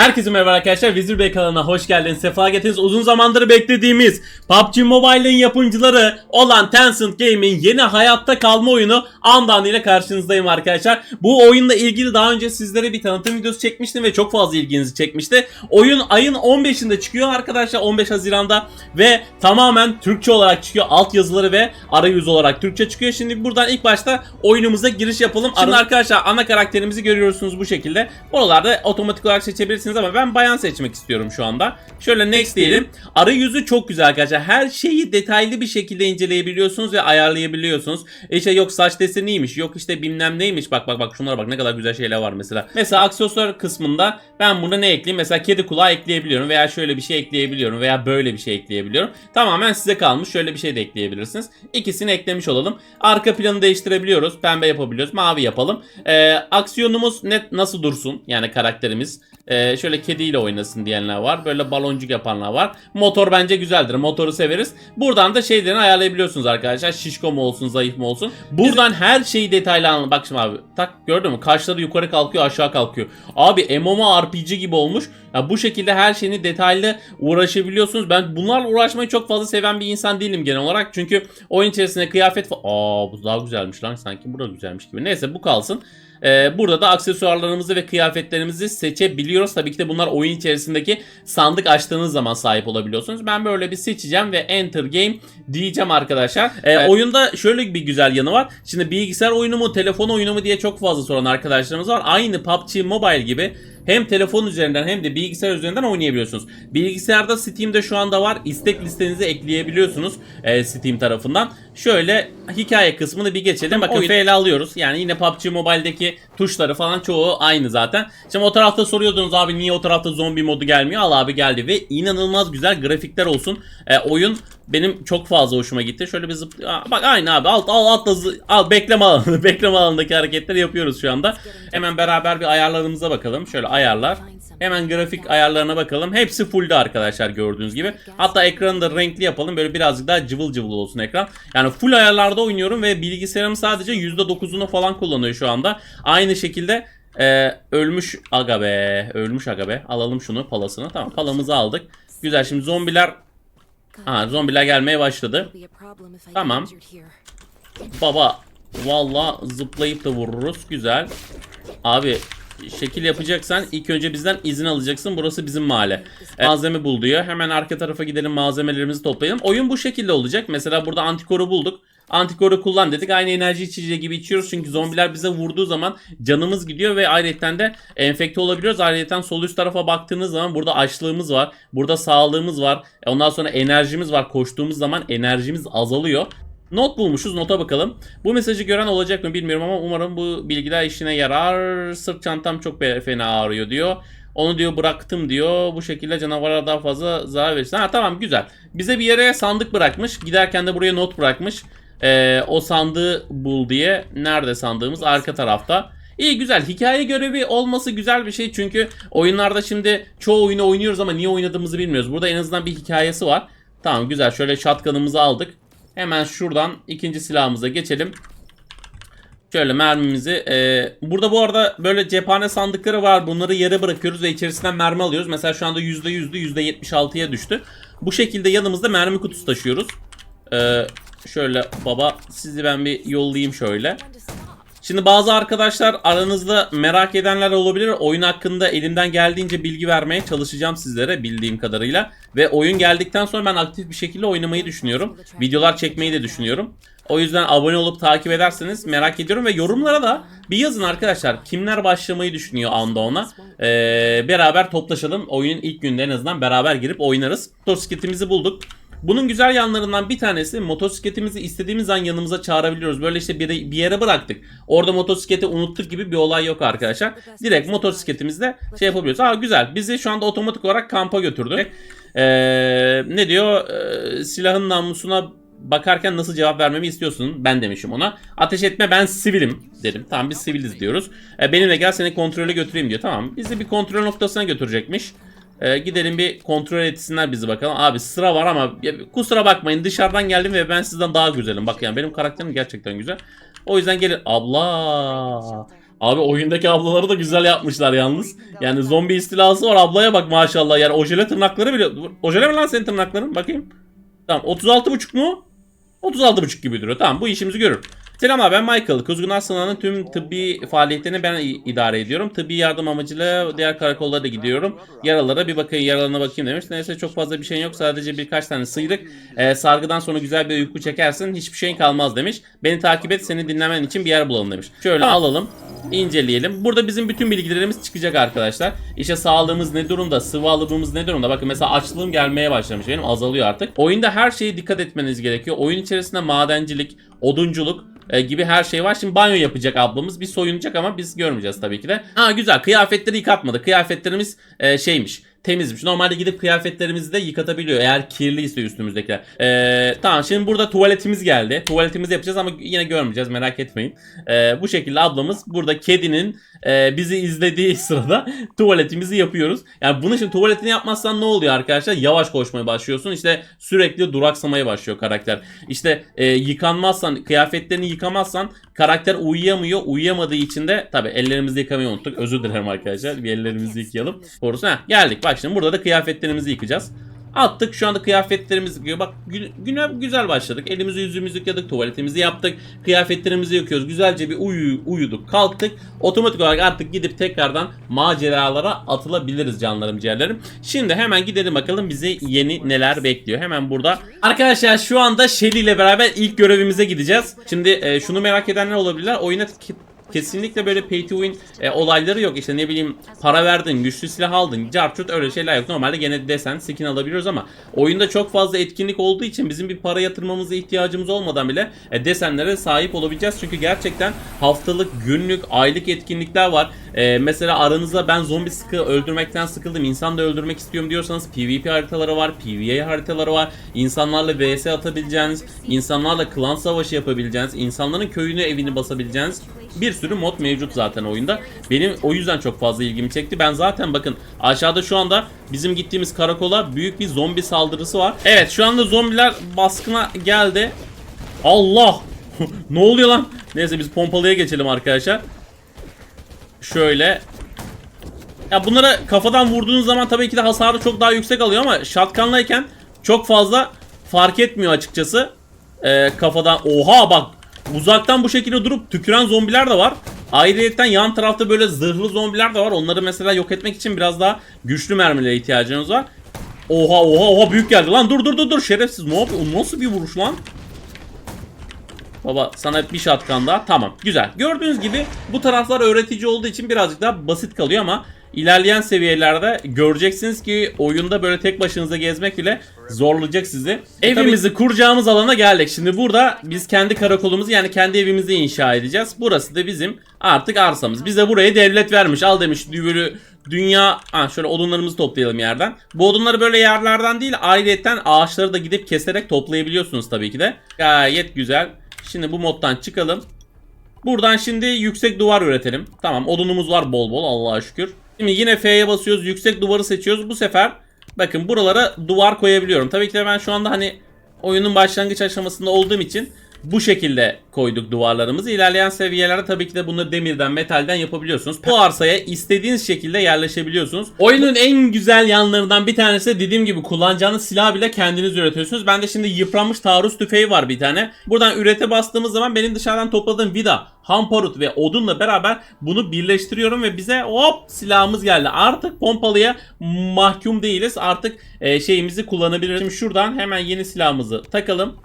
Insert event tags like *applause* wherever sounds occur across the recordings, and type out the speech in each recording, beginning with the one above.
Herkese merhaba arkadaşlar. Vezir Bey kanalına hoş geldiniz. Sefa getirdiniz. Uzun zamandır beklediğimiz PUBG Mobile'ın yapımcıları olan Tencent Game'in yeni hayatta kalma oyunu Andan ile karşınızdayım arkadaşlar. Bu oyunla ilgili daha önce sizlere bir tanıtım videosu çekmiştim ve çok fazla ilginizi çekmişti. Oyun ayın 15'inde çıkıyor arkadaşlar 15 Haziran'da ve tamamen Türkçe olarak çıkıyor. Alt yazıları ve arayüz olarak Türkçe çıkıyor. Şimdi buradan ilk başta oyunumuza giriş yapalım. Şimdi arkadaşlar ana karakterimizi görüyorsunuz bu şekilde. Oralarda otomatik olarak seçebilirsiniz ama ben bayan seçmek istiyorum şu anda. Şöyle next diyelim. Arayüzü çok güzel arkadaşlar. Her şeyi detaylı bir şekilde inceleyebiliyorsunuz ve ayarlayabiliyorsunuz. İşte yok saç deseniymiş, yok işte bilmem neymiş. Bak bak bak şunlara bak ne kadar güzel şeyler var mesela. Mesela aksesuar kısmında ben buna ne ekleyeyim? Mesela kedi kulağı ekleyebiliyorum veya şöyle bir şey ekleyebiliyorum veya böyle bir şey ekleyebiliyorum. Tamamen size kalmış. Şöyle bir şey de ekleyebilirsiniz. İkisini eklemiş olalım. Arka planı değiştirebiliyoruz. Pembe yapabiliyoruz. Mavi yapalım. Ee, aksiyonumuz net nasıl dursun? Yani karakterimiz. Ee, şöyle kediyle oynasın diyenler var. Böyle baloncuk yapanlar var. Motor bence güzeldir. Motoru severiz. Buradan da şeylerini ayarlayabiliyorsunuz arkadaşlar. Şişko mu olsun, zayıf mı olsun. Buradan her şeyi detaylı anla. Bak şimdi abi. Tak gördün mü? Kaşları yukarı kalkıyor, aşağı kalkıyor. Abi MMORPG gibi olmuş. Ya bu şekilde her şeyini detaylı uğraşabiliyorsunuz. Ben bunlarla uğraşmayı çok fazla seven bir insan değilim genel olarak. Çünkü oyun içerisinde kıyafet Aa bu daha güzelmiş lan sanki. Bu da güzelmiş gibi. Neyse bu kalsın. Ee, burada da aksesuarlarımızı ve kıyafetlerimizi seçebiliyoruz. Tabii ki de bunlar oyun içerisindeki sandık açtığınız zaman sahip olabiliyorsunuz. Ben böyle bir seçeceğim ve enter game diyeceğim arkadaşlar. Ee, Oyunda şöyle bir güzel yanı var. Şimdi bilgisayar oyunu mu, telefon oyunu mu diye çok fazla soran arkadaşlarımız var. Aynı PUBG Mobile gibi hem telefon üzerinden hem de bilgisayar üzerinden oynayabiliyorsunuz. Bilgisayarda Steam'de şu anda var. İstek listenize ekleyebiliyorsunuz e, Steam tarafından. Şöyle hikaye kısmını bir geçelim. Bakın fail alıyoruz. Yani yine PUBG Mobile'deki tuşları falan çoğu aynı zaten. Şimdi o tarafta soruyordunuz abi niye o tarafta zombi modu gelmiyor? Al abi geldi ve inanılmaz güzel grafikler olsun. E, oyun benim çok fazla hoşuma gitti. Şöyle bir zıp... Bak aynı abi. Alt al altta zı- al bekleme alanı. *laughs* bekleme alanındaki hareketleri yapıyoruz şu anda. Hemen beraber bir ayarlarımıza bakalım. Şöyle ayarlar. Hemen grafik ayarlarına bakalım. Hepsi fullde arkadaşlar gördüğünüz gibi. Hatta ekranı da renkli yapalım. Böyle birazcık daha cıvıl cıvıl olsun ekran. Yani full ayarlarda oynuyorum ve bilgisayarım sadece %9'unu falan kullanıyor şu anda. Aynı şekilde ee, ölmüş aga be. Ölmüş aga be. Alalım şunu palasını. Tamam palamızı aldık. Güzel şimdi zombiler Ha zombiler gelmeye başladı. Tamam. Baba valla zıplayıp da vururuz. Güzel. Abi şekil yapacaksan ilk önce bizden izin alacaksın. Burası bizim mahalle. E, malzeme bul diyor. Hemen arka tarafa gidelim malzemelerimizi toplayalım. Oyun bu şekilde olacak. Mesela burada antikoru bulduk. Antikoru kullan dedik. Aynı enerji içeceği gibi içiyoruz. Çünkü zombiler bize vurduğu zaman canımız gidiyor ve ayrıca de enfekte olabiliyoruz. Ayrıca sol üst tarafa baktığınız zaman burada açlığımız var. Burada sağlığımız var. E, Ondan sonra enerjimiz var. Koştuğumuz zaman enerjimiz azalıyor. Not bulmuşuz. Nota bakalım. Bu mesajı gören olacak mı bilmiyorum ama umarım bu bilgiler işine yarar. Sırt çantam çok fena ağrıyor diyor. Onu diyor bıraktım diyor. Bu şekilde canavara daha fazla zarar verirsin. Ha tamam güzel. Bize bir yere sandık bırakmış. Giderken de buraya not bırakmış. Ee, o sandığı bul diye. Nerede sandığımız? Arka tarafta. İyi güzel. Hikaye görevi olması güzel bir şey. Çünkü oyunlarda şimdi çoğu oyunu oynuyoruz ama niye oynadığımızı bilmiyoruz. Burada en azından bir hikayesi var. Tamam güzel. Şöyle shotgun'ımızı aldık. Hemen şuradan ikinci silahımıza geçelim. Şöyle mermimizi. e, burada bu arada böyle cephane sandıkları var. Bunları yere bırakıyoruz ve içerisinden mermi alıyoruz. Mesela şu anda %100'dü %76'ya düştü. Bu şekilde yanımızda mermi kutusu taşıyoruz. E, şöyle baba sizi ben bir yollayayım şöyle. Şimdi bazı arkadaşlar aranızda merak edenler olabilir. Oyun hakkında elimden geldiğince bilgi vermeye çalışacağım sizlere bildiğim kadarıyla. Ve oyun geldikten sonra ben aktif bir şekilde oynamayı düşünüyorum. Videolar çekmeyi de düşünüyorum. O yüzden abone olup takip ederseniz merak ediyorum ve yorumlara da bir yazın arkadaşlar. Kimler başlamayı düşünüyor anda ona. Ee, beraber toplaşalım. Oyun ilk günde en azından beraber girip oynarız. Motosikletimizi bulduk. Bunun güzel yanlarından bir tanesi motosikletimizi istediğimiz an yanımıza çağırabiliyoruz. Böyle işte bir, bir yere bıraktık. Orada motosikleti unuttuk gibi bir olay yok arkadaşlar. Direkt motosikletimizle şey yapabiliyoruz. Aa güzel. Bizi şu anda otomatik olarak kampa götürdü. Ee, ne diyor? Ee, silahın namlusuna bakarken nasıl cevap vermemi istiyorsun? Ben demişim ona. Ateş etme ben sivilim dedim. Tamam biz siviliz diyoruz. Ee, benimle gel seni kontrole götüreyim diyor. Tamam bizi bir kontrol noktasına götürecekmiş. Ee, gidelim bir kontrol etsinler bizi bakalım. Abi sıra var ama ya, kusura bakmayın dışarıdan geldim ve ben sizden daha güzelim. Bak yani benim karakterim gerçekten güzel. O yüzden gelin. Abla. Abi oyundaki ablaları da güzel yapmışlar yalnız. Yani zombi istilası var ablaya bak maşallah. Yani ojele tırnakları bile... Ojele mi lan senin tırnakların? Bakayım. Tamam 36.5 mu? 36.5 gibi duruyor. Tamam bu işimizi görür. Selam abi ben Michael. Kuzgun Aslan'ın tüm tıbbi faaliyetlerini ben idare ediyorum. Tıbbi yardım amacıyla diğer karakollara da gidiyorum. Yaralara bir bakayım, yaralarına bakayım demiş. Neyse çok fazla bir şey yok. Sadece birkaç tane sıyrık. Ee, sargıdan sonra güzel bir uyku çekersin. Hiçbir şeyin kalmaz demiş. Beni takip et, seni dinlemen için bir yer bulalım demiş. Şöyle alalım. inceleyelim. Burada bizim bütün bilgilerimiz çıkacak arkadaşlar. İşte sağlığımız ne durumda, sıvı alımımız ne durumda. Bakın mesela açlığım gelmeye başlamış benim azalıyor artık. Oyunda her şeye dikkat etmeniz gerekiyor. Oyun içerisinde madencilik, odunculuk e, gibi her şey var. Şimdi banyo yapacak ablamız. Bir soyunacak ama biz görmeyeceğiz tabii ki de. Ha güzel. Kıyafetleri yıkatmadı. Kıyafetlerimiz e, şeymiş. Temizmiş. Normalde gidip kıyafetlerimizi de yıkatabiliyor eğer kirliyse üstümüzdekiler. E, tamam şimdi burada tuvaletimiz geldi. Tuvaletimizi yapacağız ama yine görmeyeceğiz merak etmeyin. E, bu şekilde ablamız burada kedinin e, bizi izlediği *laughs* sırada tuvaletimizi yapıyoruz. Yani bunun için tuvaletini yapmazsan ne oluyor arkadaşlar? Yavaş koşmaya başlıyorsun. İşte sürekli duraksamaya başlıyor karakter. İşte e, yıkanmazsan, kıyafetlerini yıkamazsan karakter uyuyamıyor. Uyuyamadığı için de tabi ellerimizi yıkamayı unuttuk. Özür dilerim arkadaşlar. Bir ellerimizi yıkayalım. Doğrusu ha geldik. Bak şimdi burada da kıyafetlerimizi yıkayacağız. Attık şu anda kıyafetlerimizi yıkıyor. Bak gün- güne güzel başladık. Elimizi yüzümüzü yıkadık. Tuvaletimizi yaptık. Kıyafetlerimizi yıkıyoruz. Güzelce bir uyu, uyuduk. Kalktık. Otomatik olarak artık gidip tekrardan maceralara atılabiliriz canlarım ciğerlerim. Şimdi hemen gidelim bakalım bizi yeni neler bekliyor. Hemen burada. Arkadaşlar şu anda Shelly ile beraber ilk görevimize gideceğiz. Şimdi e, şunu merak edenler olabilirler. Oyuna Kesinlikle böyle pay to win e, olayları yok. İşte ne bileyim para verdin, güçlü silah aldın, carçurt öyle şeyler yok. Normalde gene desen skin alabiliyoruz ama oyunda çok fazla etkinlik olduğu için bizim bir para yatırmamıza ihtiyacımız olmadan bile e, desenlere sahip olabileceğiz. Çünkü gerçekten haftalık, günlük, aylık etkinlikler var. E, mesela aranızda ben zombi sıkı öldürmekten sıkıldım, insan da öldürmek istiyorum diyorsanız PvP haritaları var, PvE haritaları var. İnsanlarla vs atabileceğiniz, insanlarla klan savaşı yapabileceğiniz, insanların köyünü evini basabileceğiniz bir sürü mod mevcut zaten oyunda. Benim o yüzden çok fazla ilgimi çekti. Ben zaten bakın aşağıda şu anda bizim gittiğimiz karakola büyük bir zombi saldırısı var. Evet şu anda zombiler baskına geldi. Allah! *laughs* ne oluyor lan? Neyse biz pompalıya geçelim arkadaşlar. Şöyle. Ya bunlara kafadan vurduğunuz zaman tabii ki de hasarı çok daha yüksek alıyor ama shotgunlayken çok fazla fark etmiyor açıkçası. Ee, kafadan oha bak uzaktan bu şekilde durup tüküren zombiler de var. Ayrıca yan tarafta böyle zırhlı zombiler de var. Onları mesela yok etmek için biraz daha güçlü mermilere ihtiyacınız var. Oha oha oha büyük geldi lan dur dur dur dur şerefsiz ne yapıyor? Nasıl bir vuruş lan? Baba sana bir shotgun daha. Tamam güzel. Gördüğünüz gibi bu taraflar öğretici olduğu için birazcık daha basit kalıyor ama ilerleyen seviyelerde göreceksiniz ki oyunda böyle tek başınıza gezmek bile zorlayacak sizi. Evimizi kuracağımız alana geldik. Şimdi burada biz kendi karakolumuzu yani kendi evimizi inşa edeceğiz. Burası da bizim artık arsamız. Bize burayı devlet vermiş. Al demiş böyle dünya ha şöyle odunlarımızı toplayalım yerden. Bu odunları böyle yerlerden değil ayrıyetten ağaçları da gidip keserek toplayabiliyorsunuz tabii ki de. Gayet güzel. Şimdi bu moddan çıkalım. Buradan şimdi yüksek duvar üretelim. Tamam odunumuz var bol bol Allah'a şükür. Şimdi yine F'ye basıyoruz. Yüksek duvarı seçiyoruz. Bu sefer bakın buralara duvar koyabiliyorum. Tabii ki de ben şu anda hani oyunun başlangıç aşamasında olduğum için bu şekilde koyduk duvarlarımızı. İlerleyen seviyelerde tabii ki de bunları demirden, metalden yapabiliyorsunuz. Bu arsaya istediğiniz şekilde yerleşebiliyorsunuz. Oyunun en güzel yanlarından bir tanesi de dediğim gibi kullanacağınız silah bile kendiniz üretiyorsunuz. Bende şimdi yıpranmış taarruz tüfeği var bir tane. Buradan ürete bastığımız zaman benim dışarıdan topladığım vida, hamparut ve odunla beraber bunu birleştiriyorum ve bize hop silahımız geldi. Artık pompalıya mahkum değiliz. Artık e, şeyimizi kullanabiliriz. Şimdi şuradan hemen yeni silahımızı takalım.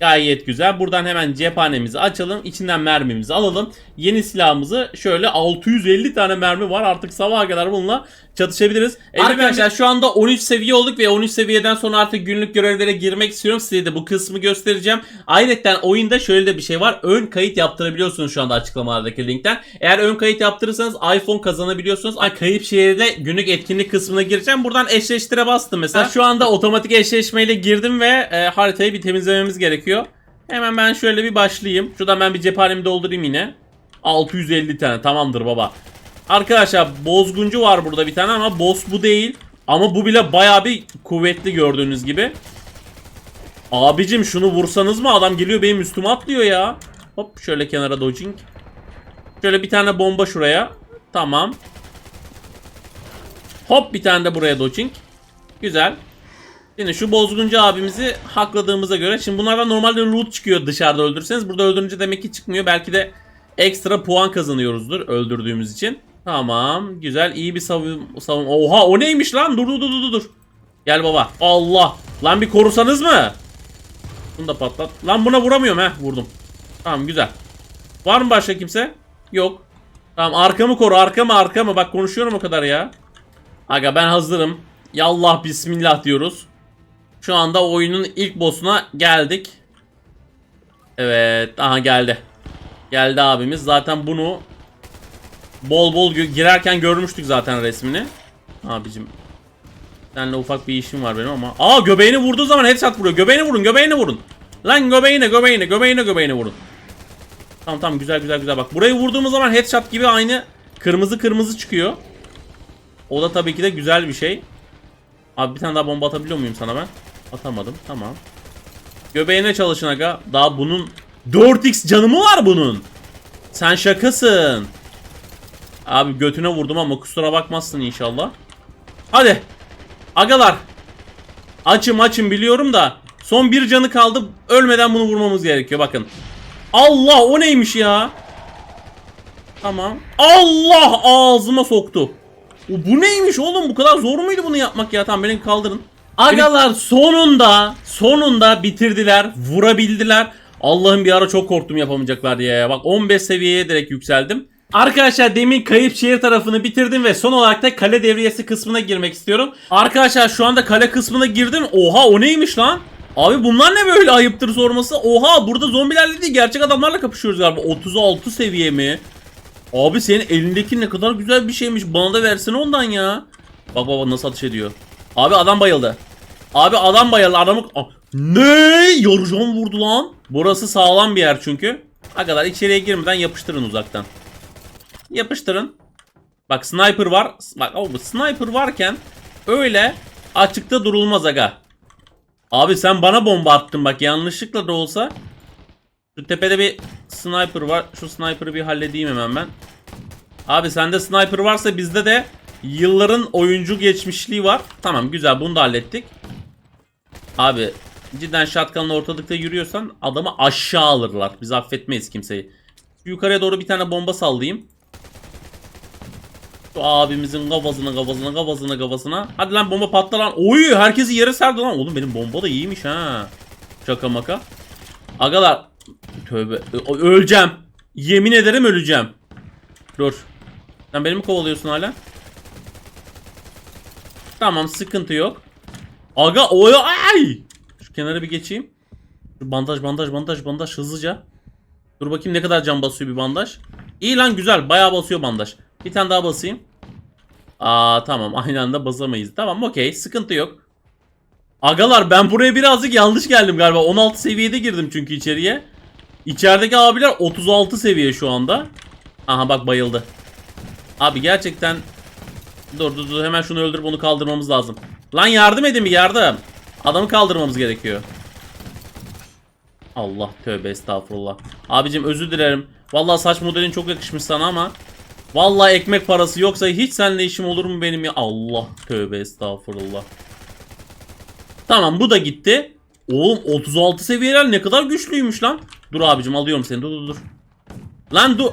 Gayet güzel. Buradan hemen cephanemizi açalım. İçinden mermimizi alalım. Yeni silahımızı şöyle 650 tane mermi var. Artık sabaha kadar bununla çatışabiliriz. Arkadaşlar şu anda 13 seviye olduk ve 13 seviyeden sonra artık günlük görevlere girmek istiyorum. Size de bu kısmı göstereceğim. Ayrıca oyunda şöyle de bir şey var. Ön kayıt yaptırabiliyorsunuz şu anda açıklamalardaki linkten. Eğer ön kayıt yaptırırsanız iPhone kazanabiliyorsunuz. Ay kayıp şehirde günlük etkinlik kısmına gireceğim. Buradan eşleştire bastım mesela. Şu anda otomatik eşleşmeyle girdim ve e, haritayı bir temizlememiz gerekiyor. Hemen ben şöyle bir başlayayım. Şuradan ben bir cephanemi doldurayım yine. 650 tane tamamdır baba. Arkadaşlar bozguncu var burada bir tane ama boss bu değil. Ama bu bile baya bir kuvvetli gördüğünüz gibi. Abicim şunu vursanız mı adam geliyor benim üstüme atlıyor ya. Hop şöyle kenara dodging. Şöyle bir tane bomba şuraya. Tamam. Hop bir tane de buraya doçing. Güzel. Şimdi şu bozguncu abimizi hakladığımıza göre şimdi bunlardan normalde loot çıkıyor dışarıda öldürürseniz. Burada öldürünce demek ki çıkmıyor. Belki de ekstra puan kazanıyoruzdur öldürdüğümüz için. Tamam. Güzel. iyi bir savun savun. Oha o neymiş lan? Dur dur dur dur dur. Gel baba. Allah. Lan bir korusanız mı? Bunu da patlat. Lan buna vuramıyorum he. Vurdum. Tamam güzel. Var mı başka kimse? Yok. Tamam arkamı koru arkamı arkamı. Bak konuşuyorum o kadar ya. Aga ben hazırım. Yallah bismillah diyoruz. Şu anda oyunun ilk boss'una geldik. Evet. Aha geldi. Geldi abimiz. Zaten bunu bol bol girerken görmüştük zaten resmini. Abicim. Seninle ufak bir işim var benim ama. Aa göbeğini vurduğu zaman headshot vuruyor. Göbeğini vurun göbeğini vurun. Lan göbeğine göbeğine göbeğine göbeğine vurun. Tamam tamam güzel güzel güzel bak. Burayı vurduğumuz zaman headshot gibi aynı kırmızı kırmızı çıkıyor. O da tabii ki de güzel bir şey. Abi bir tane daha bomba atabiliyor muyum sana ben? Atamadım. Tamam. Göbeğine çalışın aga. Daha bunun 4x canı mı var bunun? Sen şakasın. Abi götüne vurdum ama kusura bakmazsın inşallah. Hadi. Agalar. Açım açım biliyorum da. Son bir canı kaldı. Ölmeden bunu vurmamız gerekiyor bakın. Allah o neymiş ya? Tamam. Allah ağzıma soktu. O, bu neymiş oğlum? Bu kadar zor muydu bunu yapmak ya? Tamam beni kaldırın. Agalar sonunda sonunda bitirdiler. Vurabildiler. Allah'ım bir ara çok korktum yapamayacaklar diye. Bak 15 seviyeye direkt yükseldim. Arkadaşlar demin kayıp şehir tarafını bitirdim ve son olarak da kale devriyesi kısmına girmek istiyorum. Arkadaşlar şu anda kale kısmına girdim. Oha o neymiş lan? Abi bunlar ne böyle ayıptır sorması? Oha burada zombilerle değil gerçek adamlarla kapışıyoruz galiba. 36 seviye mi? Abi senin elindeki ne kadar güzel bir şeymiş. Bana da versene ondan ya. Bak baba nasıl atış ediyor. Abi adam bayıldı. Abi adam bayıldı. Adamı... Ne? Yarıcan vurdu lan. Burası sağlam bir yer çünkü. Arkadaşlar içeriye girmeden yapıştırın uzaktan. Yapıştırın. Bak sniper var. Bak abi sniper varken öyle açıkta durulmaz aga. Abi sen bana bomba attın bak yanlışlıkla da olsa. Şu tepede bir sniper var. Şu sniper'ı bir halledeyim hemen ben. Abi sende sniper varsa bizde de yılların oyuncu geçmişliği var. Tamam güzel bunu da hallettik. Abi cidden shotgun'la ortalıkta yürüyorsan adamı aşağı alırlar. Biz affetmeyiz kimseyi. Yukarıya doğru bir tane bomba sallayayım. Şu abimizin kafasına kafasına kafasına kafasına. Hadi lan bomba patla lan. Oy herkesi yere serdi lan. Oğlum benim bomba da iyiymiş ha. Şaka maka. Agalar. Tövbe. Öleceğim. Yemin ederim öleceğim. Dur. Sen beni mi kovalıyorsun hala? Tamam sıkıntı yok. Aga oy ay. Şu kenara bir geçeyim. Şu bandaj bandaj bandaj bandaj hızlıca. Dur bakayım ne kadar can basıyor bir bandaj. İyi lan güzel bayağı basıyor bandaj. Bir tane daha basayım. Aa tamam *laughs* aynı anda basamayız. Tamam okey sıkıntı yok. Agalar ben buraya birazcık yanlış geldim galiba. 16 seviyede girdim çünkü içeriye. İçerideki abiler 36 seviye şu anda. Aha bak bayıldı. Abi gerçekten Dur dur dur hemen şunu öldürüp onu kaldırmamız lazım. Lan yardım edin bir yardım. Adamı kaldırmamız gerekiyor. Allah tövbe estağfurullah. Abicim özür dilerim. Vallahi saç modelin çok yakışmış sana ama Vallahi ekmek parası yoksa hiç seninle işim olur mu benim ya? Allah tövbe estağfurullah. Tamam bu da gitti. Oğlum 36 seviyeler ne kadar güçlüymüş lan. Dur abicim alıyorum seni dur dur dur. Lan dur.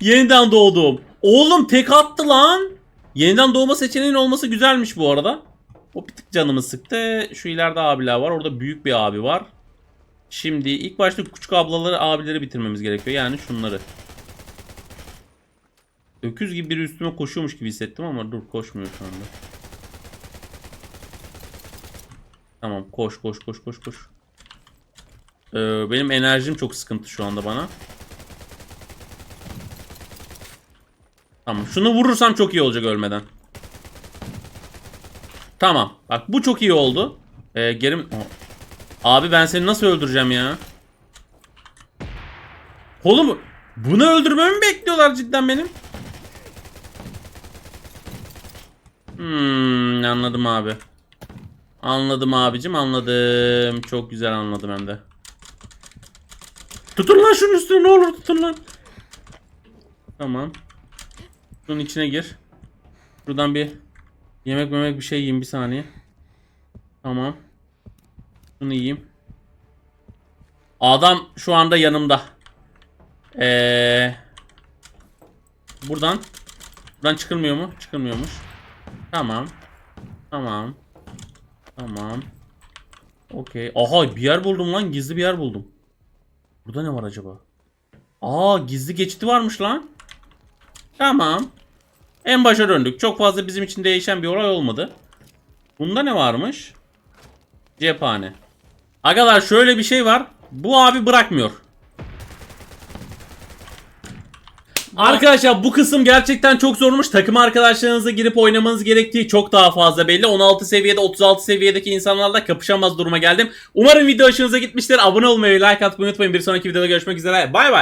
Yeniden doğdum. Oğlum tek attı lan. Yeniden doğma seçeneğinin olması güzelmiş bu arada. O bir tık canımı sıktı. Şu ileride abiler var. Orada büyük bir abi var. Şimdi ilk başta küçük ablaları abileri bitirmemiz gerekiyor. Yani şunları. Öküz gibi biri üstüme koşuyormuş gibi hissettim ama dur koşmuyor şu anda. Tamam koş koş koş koş koş. Ee, benim enerjim çok sıkıntı şu anda bana. Tamam şunu vurursam çok iyi olacak ölmeden. Tamam bak bu çok iyi oldu. Ee, gerim... Abi ben seni nasıl öldüreceğim ya? Oğlum bunu öldürmemi mi bekliyorlar cidden benim? Hmm, anladım abi. Anladım abicim anladım. Çok güzel anladım hem de. Tutun lan şunun üstüne ne olur tutun lan. Tamam. Şunun içine gir. Buradan bir yemek memek bir şey yiyeyim bir saniye. Tamam. Şunu yiyeyim. Adam şu anda yanımda. Eee Buradan Buradan çıkılmıyor mu? Çıkılmıyormuş. Tamam. Tamam. Tamam. Okey. Aha bir yer buldum lan. Gizli bir yer buldum. Burada ne var acaba? Aa gizli geçidi varmış lan. Tamam. En başa döndük. Çok fazla bizim için değişen bir olay olmadı. Bunda ne varmış? Cephane. Agalar şöyle bir şey var. Bu abi bırakmıyor. Arkadaşlar bu kısım gerçekten çok zormuş. Takım arkadaşlarınızla girip oynamanız gerektiği çok daha fazla belli. 16 seviyede 36 seviyedeki insanlarla kapışamaz duruma geldim. Umarım video hoşunuza gitmiştir. Abone olmayı like atmayı unutmayın. Bir sonraki videoda görüşmek üzere. Bay bay.